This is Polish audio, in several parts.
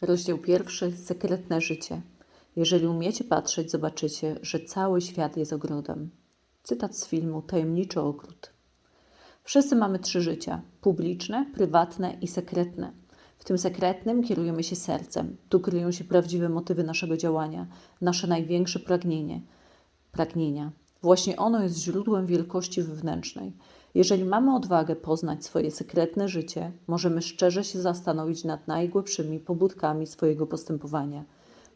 Rozdział pierwszy. Sekretne życie. Jeżeli umiecie patrzeć, zobaczycie, że cały świat jest ogrodem. Cytat z filmu Tajemniczy ogród. Wszyscy mamy trzy życia: publiczne, prywatne i sekretne. W tym sekretnym kierujemy się sercem. Tu kryją się prawdziwe motywy naszego działania, nasze największe pragnienie, pragnienia. Właśnie ono jest źródłem wielkości wewnętrznej. Jeżeli mamy odwagę poznać swoje sekretne życie, możemy szczerze się zastanowić nad najgłębszymi pobudkami swojego postępowania.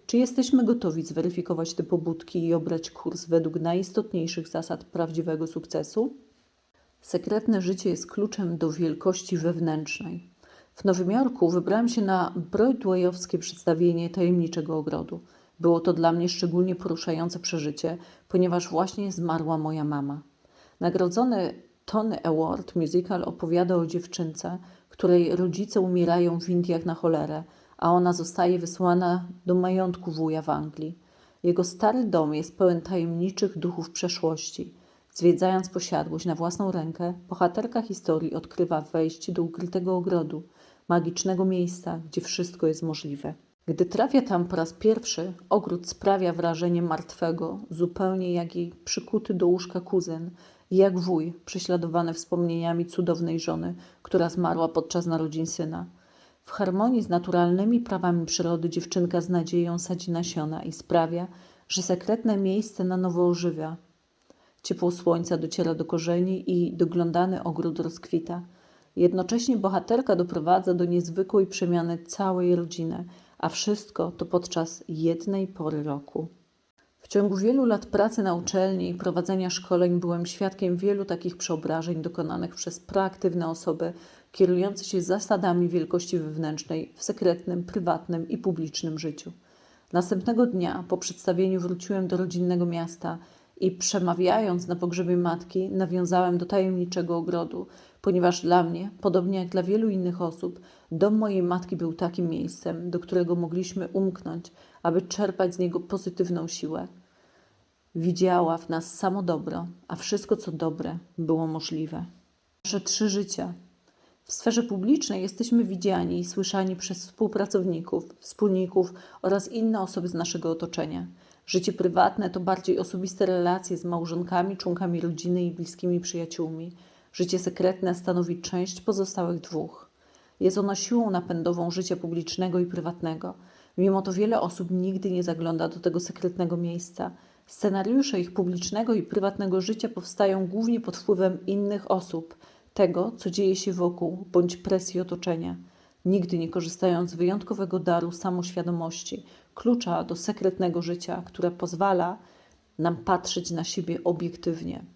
Czy jesteśmy gotowi zweryfikować te pobudki i obrać kurs według najistotniejszych zasad prawdziwego sukcesu? Sekretne życie jest kluczem do wielkości wewnętrznej. W Nowym Jorku wybrałem się na broadwayowskie przedstawienie Tajemniczego Ogrodu. Było to dla mnie szczególnie poruszające przeżycie, ponieważ właśnie zmarła moja mama. Nagrodzony Tony Award musical opowiada o dziewczynce, której rodzice umierają w Indiach na cholerę, a ona zostaje wysłana do majątku wuja w Anglii. Jego stary dom jest pełen tajemniczych duchów przeszłości. Zwiedzając posiadłość na własną rękę, bohaterka historii odkrywa wejście do ukrytego ogrodu, magicznego miejsca, gdzie wszystko jest możliwe. Gdy trafia tam po raz pierwszy, ogród sprawia wrażenie martwego, zupełnie jak jej przykuty do łóżka kuzyn jak wuj, prześladowany wspomnieniami cudownej żony, która zmarła podczas narodzin syna. W harmonii z naturalnymi prawami przyrody dziewczynka z nadzieją sadzi nasiona i sprawia, że sekretne miejsce na nowo ożywia. Ciepło słońca dociera do korzeni i doglądany ogród rozkwita. Jednocześnie bohaterka doprowadza do niezwykłej przemiany całej rodziny, a wszystko to podczas jednej pory roku. W ciągu wielu lat pracy na uczelni i prowadzenia szkoleń byłem świadkiem wielu takich przeobrażeń dokonanych przez proaktywne osoby kierujące się zasadami wielkości wewnętrznej w sekretnym, prywatnym i publicznym życiu. Następnego dnia po przedstawieniu wróciłem do rodzinnego miasta i przemawiając na pogrzebie matki, nawiązałem do tajemniczego ogrodu, ponieważ dla mnie, podobnie jak dla wielu innych osób, dom mojej matki był takim miejscem, do którego mogliśmy umknąć, aby czerpać z niego pozytywną siłę. Widziała w nas samo dobro, a wszystko co dobre było możliwe. Nasze trzy życia. W sferze publicznej jesteśmy widziani i słyszani przez współpracowników, wspólników oraz inne osoby z naszego otoczenia. Życie prywatne to bardziej osobiste relacje z małżonkami, członkami rodziny i bliskimi przyjaciółmi. Życie sekretne stanowi część pozostałych dwóch. Jest ono siłą napędową życia publicznego i prywatnego. Mimo to wiele osób nigdy nie zagląda do tego sekretnego miejsca. Scenariusze ich publicznego i prywatnego życia powstają głównie pod wpływem innych osób, tego, co dzieje się wokół, bądź presji otoczenia. Nigdy nie korzystają z wyjątkowego daru samoświadomości, klucza do sekretnego życia, które pozwala nam patrzeć na siebie obiektywnie.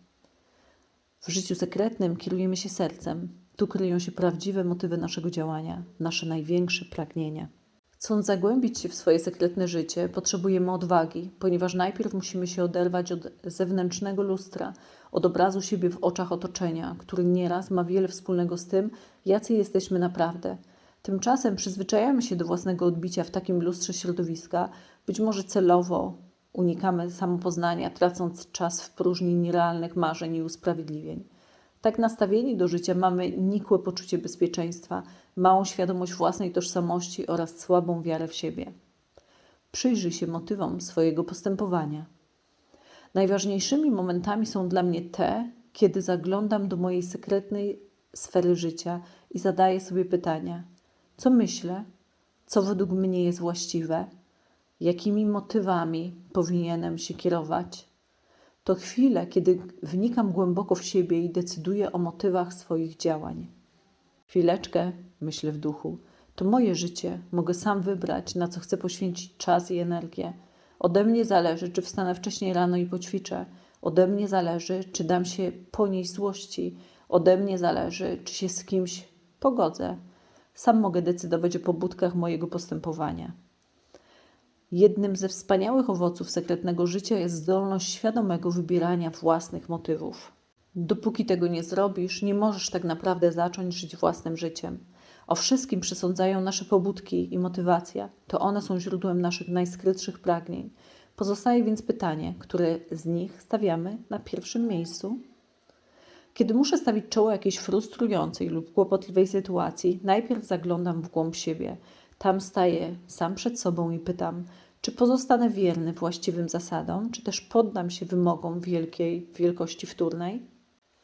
W życiu sekretnym kierujemy się sercem. Tu kryją się prawdziwe motywy naszego działania, nasze największe pragnienia. Chcąc zagłębić się w swoje sekretne życie, potrzebujemy odwagi, ponieważ najpierw musimy się oderwać od zewnętrznego lustra, od obrazu siebie w oczach otoczenia, który nieraz ma wiele wspólnego z tym, jacy jesteśmy naprawdę. Tymczasem przyzwyczajamy się do własnego odbicia w takim lustrze środowiska, być może celowo unikamy samopoznania, tracąc czas w próżni nierealnych marzeń i usprawiedliwień. Tak nastawieni do życia mamy nikłe poczucie bezpieczeństwa, małą świadomość własnej tożsamości oraz słabą wiarę w siebie. Przyjrzyj się motywom swojego postępowania. Najważniejszymi momentami są dla mnie te, kiedy zaglądam do mojej sekretnej sfery życia i zadaję sobie pytania: co myślę, co według mnie jest właściwe, jakimi motywami powinienem się kierować. To chwile, kiedy wnikam głęboko w siebie i decyduję o motywach swoich działań. Chwileczkę, myślę w duchu, to moje życie, mogę sam wybrać, na co chcę poświęcić czas i energię. Ode mnie zależy, czy wstanę wcześniej rano i poćwiczę. Ode mnie zależy, czy dam się ponieść złości. Ode mnie zależy, czy się z kimś pogodzę. Sam mogę decydować o pobudkach mojego postępowania. Jednym ze wspaniałych owoców sekretnego życia jest zdolność świadomego wybierania własnych motywów. Dopóki tego nie zrobisz, nie możesz tak naprawdę zacząć żyć własnym życiem. O wszystkim przesądzają nasze pobudki i motywacja. To one są źródłem naszych najskrytszych pragnień. Pozostaje więc pytanie, które z nich stawiamy na pierwszym miejscu? Kiedy muszę stawić czoło jakiejś frustrującej lub kłopotliwej sytuacji, najpierw zaglądam w głąb siebie. Tam staję sam przed sobą i pytam, czy pozostanę wierny właściwym zasadom, czy też poddam się wymogom wielkiej wielkości wtórnej?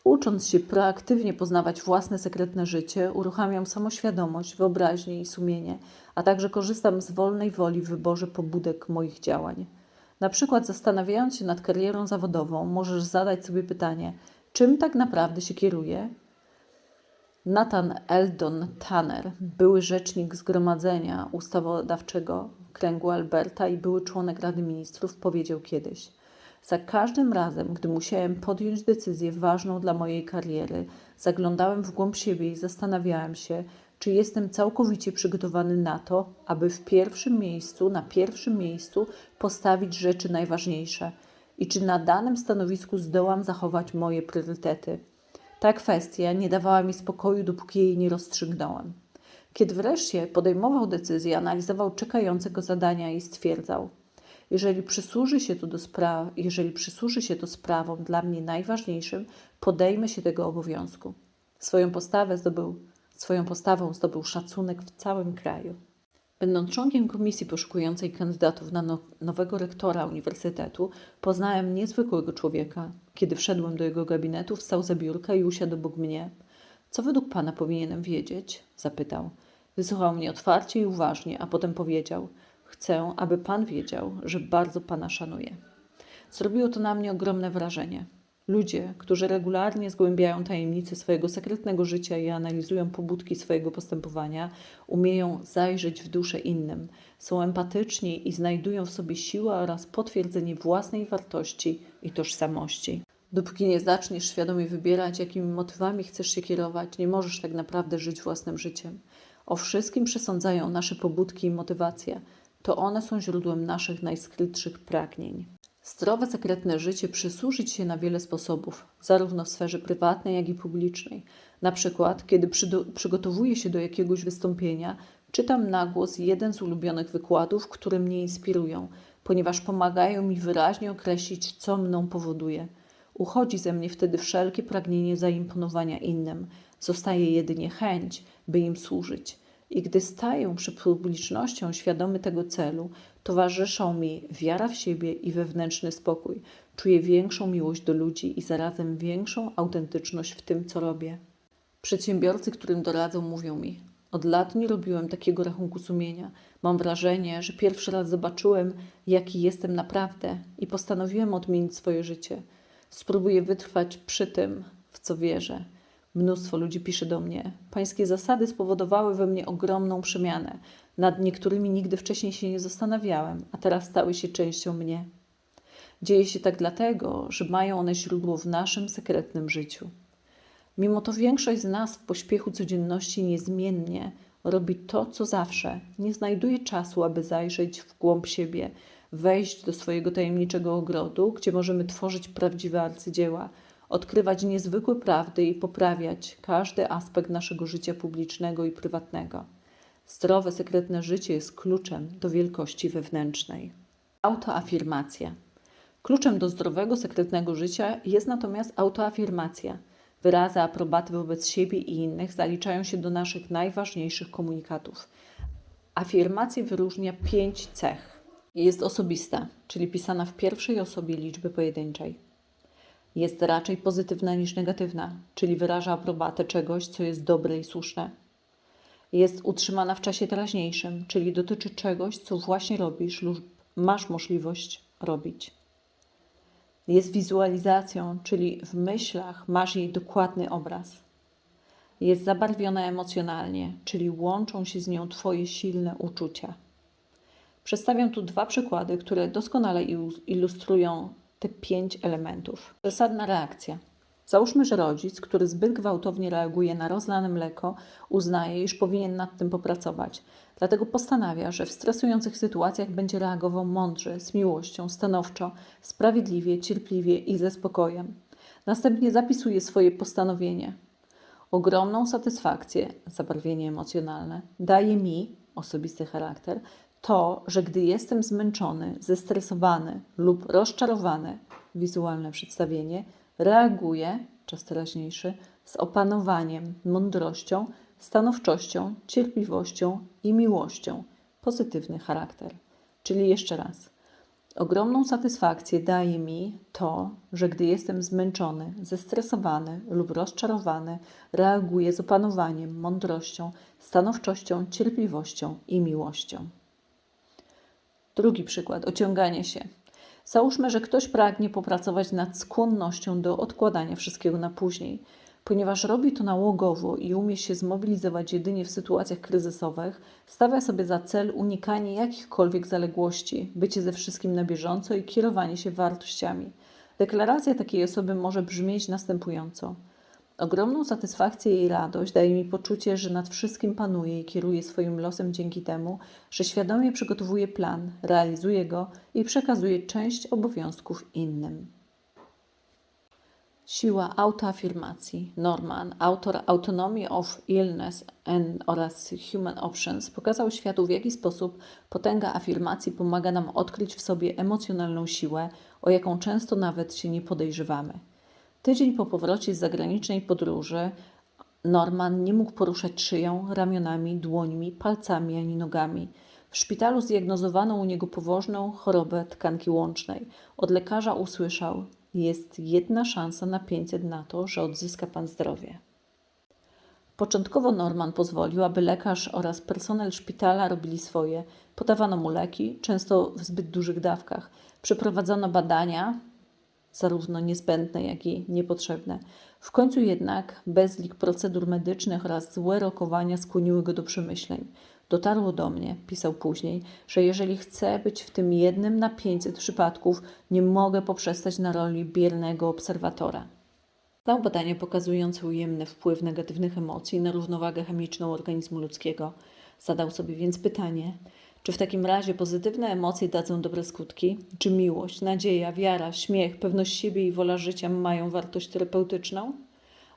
Ucząc się proaktywnie poznawać własne sekretne życie, uruchamiam samoświadomość, wyobraźnię i sumienie, a także korzystam z wolnej woli w wyborze pobudek moich działań. Na przykład, zastanawiając się nad karierą zawodową, możesz zadać sobie pytanie, czym tak naprawdę się kieruję? Nathan Eldon Tanner, były rzecznik Zgromadzenia Ustawodawczego Kręgu Alberta i były członek Rady Ministrów, powiedział kiedyś: Za każdym razem, gdy musiałem podjąć decyzję ważną dla mojej kariery, zaglądałem w głąb siebie i zastanawiałem się, czy jestem całkowicie przygotowany na to, aby w pierwszym miejscu, na pierwszym miejscu postawić rzeczy najważniejsze i czy na danym stanowisku zdołam zachować moje priorytety. Ta kwestia nie dawała mi spokoju, dopóki jej nie rozstrzygnąłem. Kiedy wreszcie podejmował decyzję, analizował czekające go zadania i stwierdzał: Jeżeli przysłuży się to do spraw, jeżeli przysłuży się to sprawom dla mnie najważniejszym, podejmę się tego obowiązku. Swoją postawę zdobył, swoją postawą zdobył szacunek w całym kraju. Będąc członkiem komisji poszukującej kandydatów na no, nowego rektora uniwersytetu, poznałem niezwykłego człowieka. Kiedy wszedłem do jego gabinetu, wstał za biurka i usiadł obok mnie. Co według pana powinienem wiedzieć? zapytał. Wysłuchał mnie otwarcie i uważnie, a potem powiedział: Chcę, aby pan wiedział, że bardzo pana szanuję. Zrobiło to na mnie ogromne wrażenie. Ludzie, którzy regularnie zgłębiają tajemnice swojego sekretnego życia i analizują pobudki swojego postępowania, umieją zajrzeć w duszę innym, są empatyczni i znajdują w sobie siłę oraz potwierdzenie własnej wartości i tożsamości. Dopóki nie zaczniesz świadomie wybierać, jakimi motywami chcesz się kierować, nie możesz tak naprawdę żyć własnym życiem. O wszystkim przesądzają nasze pobudki i motywacje. To one są źródłem naszych najskrytszych pragnień. Zdrowe, sekretne życie przysłużyć się na wiele sposobów, zarówno w sferze prywatnej, jak i publicznej. Na przykład, kiedy przygotowuję się do jakiegoś wystąpienia, czytam na głos jeden z ulubionych wykładów, które mnie inspirują, ponieważ pomagają mi wyraźnie określić, co mną powoduje. Uchodzi ze mnie wtedy wszelkie pragnienie zaimponowania innym, zostaje jedynie chęć, by im służyć. I gdy staję przed publicznością świadomy tego celu, towarzyszą mi wiara w siebie i wewnętrzny spokój. Czuję większą miłość do ludzi i zarazem większą autentyczność w tym, co robię. Przedsiębiorcy, którym doradzą, mówią mi: Od lat nie robiłem takiego rachunku sumienia. Mam wrażenie, że pierwszy raz zobaczyłem, jaki jestem naprawdę i postanowiłem odmienić swoje życie. Spróbuję wytrwać przy tym, w co wierzę. Mnóstwo ludzi pisze do mnie. Pańskie zasady spowodowały we mnie ogromną przemianę. Nad niektórymi nigdy wcześniej się nie zastanawiałem, a teraz stały się częścią mnie. Dzieje się tak dlatego, że mają one źródło w naszym sekretnym życiu. Mimo to większość z nas w pośpiechu codzienności niezmiennie robi to, co zawsze. Nie znajduje czasu, aby zajrzeć w głąb siebie, wejść do swojego tajemniczego ogrodu, gdzie możemy tworzyć prawdziwe arcydzieła, odkrywać niezwykłe prawdy i poprawiać każdy aspekt naszego życia publicznego i prywatnego. Zdrowe, sekretne życie jest kluczem do wielkości wewnętrznej. Autoafirmacja. Kluczem do zdrowego, sekretnego życia jest natomiast autoafirmacja. Wyrazy aprobaty wobec siebie i innych zaliczają się do naszych najważniejszych komunikatów. Afirmację wyróżnia pięć cech. Jest osobista, czyli pisana w pierwszej osobie liczby pojedynczej. Jest raczej pozytywna niż negatywna, czyli wyraża aprobatę czegoś, co jest dobre i słuszne. Jest utrzymana w czasie teraźniejszym, czyli dotyczy czegoś, co właśnie robisz lub masz możliwość robić. Jest wizualizacją, czyli w myślach masz jej dokładny obraz. Jest zabarwiona emocjonalnie, czyli łączą się z nią Twoje silne uczucia. Przedstawiam tu dwa przykłady, które doskonale ilu- ilustrują te pięć elementów. Przesadna reakcja. Załóżmy, że rodzic, który zbyt gwałtownie reaguje na rozlane mleko, uznaje, iż powinien nad tym popracować. Dlatego postanawia, że w stresujących sytuacjach będzie reagował mądrze, z miłością, stanowczo, sprawiedliwie, cierpliwie i ze spokojem. Następnie zapisuje swoje postanowienie. Ogromną satysfakcję, zabarwienie emocjonalne, daje mi, osobisty charakter, to, że gdy jestem zmęczony, zestresowany lub rozczarowany, wizualne przedstawienie, reaguję, czas teraźniejszy, z opanowaniem, mądrością, stanowczością, cierpliwością i miłością. Pozytywny charakter. Czyli jeszcze raz. Ogromną satysfakcję daje mi to, że gdy jestem zmęczony, zestresowany lub rozczarowany, reaguję z opanowaniem, mądrością, stanowczością, cierpliwością i miłością. Drugi przykład ociąganie się. Załóżmy, że ktoś pragnie popracować nad skłonnością do odkładania wszystkiego na później. Ponieważ robi to nałogowo i umie się zmobilizować jedynie w sytuacjach kryzysowych, stawia sobie za cel unikanie jakichkolwiek zaległości, bycie ze wszystkim na bieżąco i kierowanie się wartościami. Deklaracja takiej osoby może brzmieć następująco. Ogromną satysfakcję i radość daje mi poczucie, że nad wszystkim panuję i kieruję swoim losem dzięki temu, że świadomie przygotowuję plan, realizuję go i przekazuję część obowiązków innym. Siła autoafirmacji. Norman, autor Autonomy of Illness and oraz Human Options, pokazał światu, w jaki sposób potęga afirmacji pomaga nam odkryć w sobie emocjonalną siłę, o jaką często nawet się nie podejrzewamy. Tydzień po powrocie z zagranicznej podróży Norman nie mógł poruszać szyją, ramionami, dłońmi, palcami ani nogami. W szpitalu zdiagnozowano u niego poważną chorobę tkanki łącznej. Od lekarza usłyszał: Jest jedna szansa na 500 na to, że odzyska pan zdrowie. Początkowo Norman pozwolił, aby lekarz oraz personel szpitala robili swoje. Podawano mu leki, często w zbyt dużych dawkach. Przeprowadzono badania, zarówno niezbędne, jak i niepotrzebne. W końcu jednak bezlik procedur medycznych oraz złe rokowania skłoniły go do przemyśleń. Dotarło do mnie, pisał później, że jeżeli chcę być w tym jednym na 500 przypadków, nie mogę poprzestać na roli biernego obserwatora. Znał badania pokazujące ujemny wpływ negatywnych emocji na równowagę chemiczną organizmu ludzkiego. Zadał sobie więc pytanie, czy w takim razie pozytywne emocje dadzą dobre skutki? Czy miłość, nadzieja, wiara, śmiech, pewność siebie i wola życia mają wartość terapeutyczną?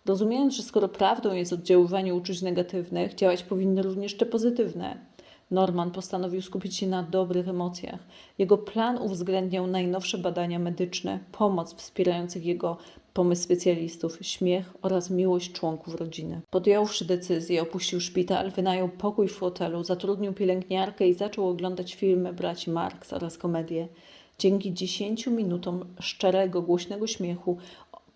Rozumiejąc, że skoro prawdą jest oddziaływanie uczuć negatywnych, działać powinny również te pozytywne. Norman postanowił skupić się na dobrych emocjach. Jego plan uwzględniał najnowsze badania medyczne, pomoc wspierających jego pomysł specjalistów, śmiech oraz miłość członków rodziny. Podjąwszy decyzję, opuścił szpital, wynajął pokój w hotelu, zatrudnił pielęgniarkę i zaczął oglądać filmy braci Marx oraz komedie. Dzięki 10 minutom szczerego, głośnego śmiechu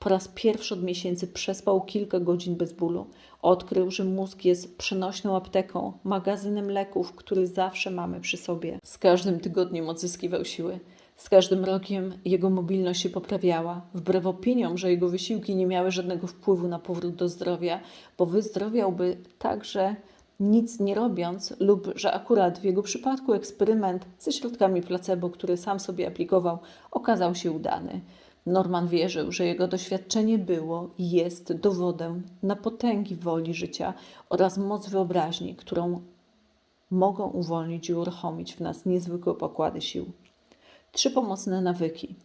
po raz pierwszy od miesięcy przespał kilka godzin bez bólu. Odkrył, że mózg jest przenośną apteką, magazynem leków, który zawsze mamy przy sobie. Z każdym tygodniem odzyskiwał siły. Z każdym rokiem jego mobilność się poprawiała, wbrew opiniom, że jego wysiłki nie miały żadnego wpływu na powrót do zdrowia, bo wyzdrowiałby także nic nie robiąc, lub że akurat w jego przypadku eksperyment ze środkami placebo, który sam sobie aplikował, okazał się udany. Norman wierzył, że jego doświadczenie było i jest dowodem na potęgi woli życia oraz moc wyobraźni, którą mogą uwolnić i uruchomić w nas niezwykłe pokłady sił. Trzy pomocne nawyki.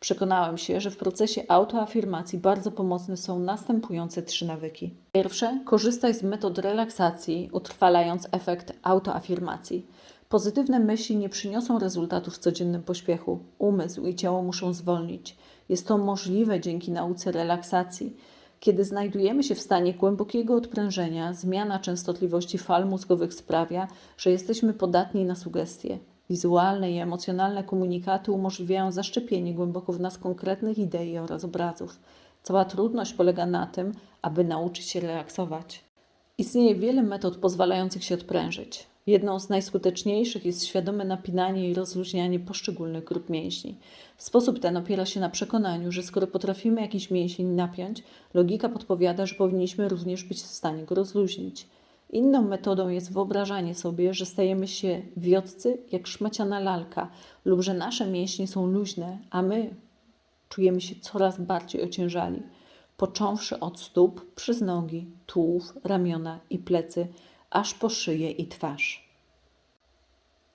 Przekonałem się, że w procesie autoafirmacji bardzo pomocne są następujące trzy nawyki. Pierwsze, korzystaj z metod relaksacji, utrwalając efekt autoafirmacji. Pozytywne myśli nie przyniosą rezultatów w codziennym pośpiechu. Umysł i ciało muszą zwolnić. Jest to możliwe dzięki nauce relaksacji. Kiedy znajdujemy się w stanie głębokiego odprężenia, zmiana częstotliwości fal mózgowych sprawia, że jesteśmy podatni na sugestie. Wizualne i emocjonalne komunikaty umożliwiają zaszczepienie głęboko w nas konkretnych idei oraz obrazów. Cała trudność polega na tym, aby nauczyć się relaksować. Istnieje wiele metod pozwalających się odprężyć. Jedną z najskuteczniejszych jest świadome napinanie i rozluźnianie poszczególnych grup mięśni. Sposób ten opiera się na przekonaniu, że skoro potrafimy jakiś mięsień napiąć, logika podpowiada, że powinniśmy również być w stanie go rozluźnić. Inną metodą jest wyobrażanie sobie, że stajemy się wiotcy jak szmaciana lalka lub że nasze mięśnie są luźne, a my czujemy się coraz bardziej ociężali, począwszy od stóp, przez nogi, tułów, ramiona i plecy, aż po szyję i twarz.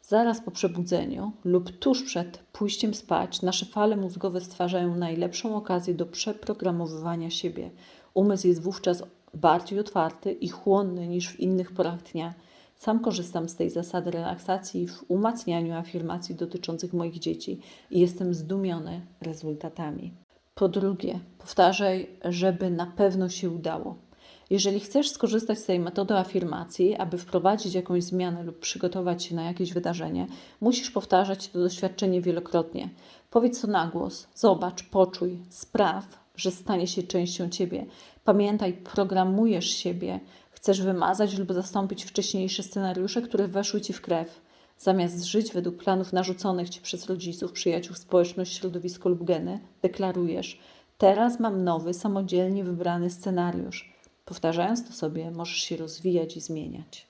Zaraz po przebudzeniu lub tuż przed pójściem spać, nasze fale mózgowe stwarzają najlepszą okazję do przeprogramowywania siebie. Umysł jest wówczas bardziej otwarty i chłonny niż w innych porach dnia. Sam korzystam z tej zasady relaksacji w umacnianiu afirmacji dotyczących moich dzieci i jestem zdumiony rezultatami. Po drugie, powtarzaj, żeby na pewno się udało. Jeżeli chcesz skorzystać z tej metody afirmacji, aby wprowadzić jakąś zmianę lub przygotować się na jakieś wydarzenie, musisz powtarzać to doświadczenie wielokrotnie. Powiedz to na głos, zobacz, poczuj, spraw, że stanie się częścią ciebie. Pamiętaj, programujesz siebie. Chcesz wymazać lub zastąpić wcześniejsze scenariusze, które weszły ci w krew. Zamiast żyć według planów narzuconych ci przez rodziców, przyjaciół, społeczność, środowisko lub geny, deklarujesz: Teraz mam nowy, samodzielnie wybrany scenariusz. Powtarzając to sobie, możesz się rozwijać i zmieniać.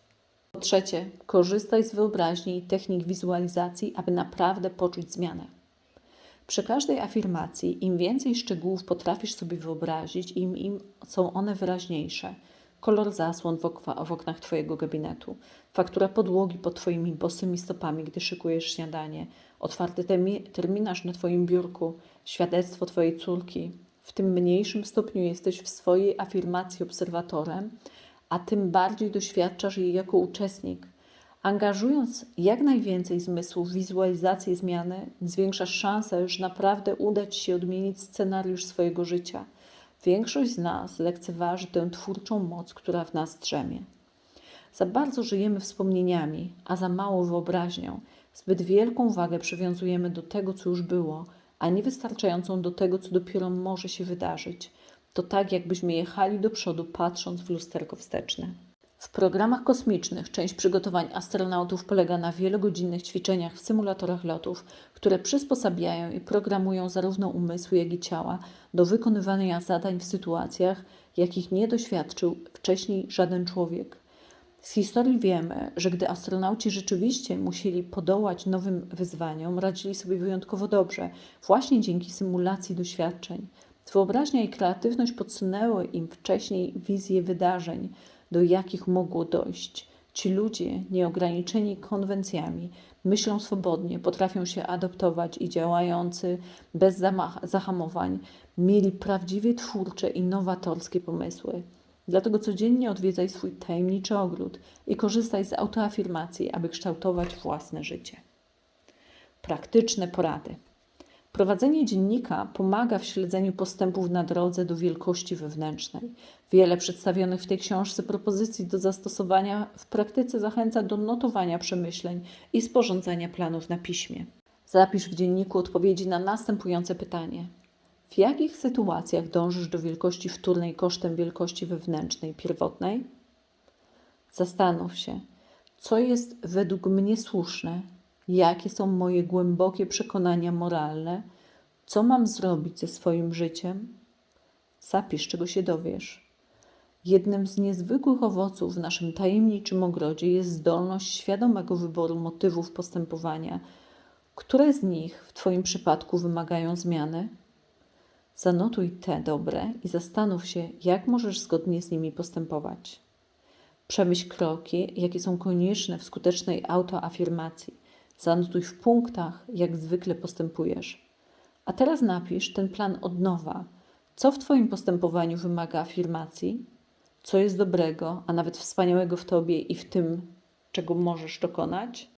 Po trzecie, korzystaj z wyobraźni i technik wizualizacji, aby naprawdę poczuć zmianę. Przy każdej afirmacji, im więcej szczegółów potrafisz sobie wyobrazić, im, im są one wyraźniejsze. Kolor zasłon w, okwa, w oknach Twojego gabinetu, faktura podłogi pod Twoimi bosymi stopami, gdy szykujesz śniadanie, otwarty temi- terminarz na Twoim biurku, świadectwo Twojej córki. W tym mniejszym stopniu jesteś w swojej afirmacji obserwatorem, a tym bardziej doświadczasz jej jako uczestnik. Angażując jak najwięcej zmysłów w wizualizację zmiany, zwiększasz szansę, że naprawdę uda Ci się odmienić scenariusz swojego życia. Większość z nas lekceważy tę twórczą moc, która w nas drzemie. Za bardzo żyjemy wspomnieniami, a za mało wyobraźnią. Zbyt wielką wagę przywiązujemy do tego, co już było, a niewystarczającą do tego, co dopiero może się wydarzyć. To tak, jakbyśmy jechali do przodu, patrząc w lusterko wsteczne. W programach kosmicznych część przygotowań astronautów polega na wielogodzinnych ćwiczeniach w symulatorach lotów, które przysposabiają i programują zarówno umysły, jak i ciała do wykonywania zadań w sytuacjach, jakich nie doświadczył wcześniej żaden człowiek. Z historii wiemy, że gdy astronauci rzeczywiście musieli podołać nowym wyzwaniom, radzili sobie wyjątkowo dobrze, właśnie dzięki symulacji doświadczeń. Wyobraźnia i kreatywność podsunęły im wcześniej wizje wydarzeń, do jakich mogło dojść. Ci ludzie, nieograniczeni konwencjami, myślą swobodnie, potrafią się adaptować i działający bez zamach- zahamowań, mieli prawdziwie twórcze i nowatorskie pomysły. Dlatego codziennie odwiedzaj swój tajemniczy ogród i korzystaj z autoafirmacji, aby kształtować własne życie. Praktyczne porady. Prowadzenie dziennika pomaga w śledzeniu postępów na drodze do wielkości wewnętrznej. Wiele przedstawionych w tej książce propozycji do zastosowania w praktyce zachęca do notowania przemyśleń i sporządzania planów na piśmie. Zapisz w dzienniku odpowiedzi na następujące pytanie: W jakich sytuacjach dążysz do wielkości wtórnej kosztem wielkości wewnętrznej pierwotnej? Zastanów się, co jest według mnie słuszne, jakie są moje głębokie przekonania moralne, co mam zrobić ze swoim życiem. Zapisz, czego się dowiesz. Jednym z niezwykłych owoców w naszym tajemniczym ogrodzie jest zdolność świadomego wyboru motywów postępowania. Które z nich w Twoim przypadku wymagają zmiany? Zanotuj te dobre i zastanów się, jak możesz zgodnie z nimi postępować. Przemyśl kroki, jakie są konieczne w skutecznej autoafirmacji. Zanotuj w punktach, jak zwykle postępujesz. A teraz napisz ten plan od nowa. Co w Twoim postępowaniu wymaga afirmacji? Co jest dobrego, a nawet wspaniałego w Tobie i w tym, czego możesz dokonać?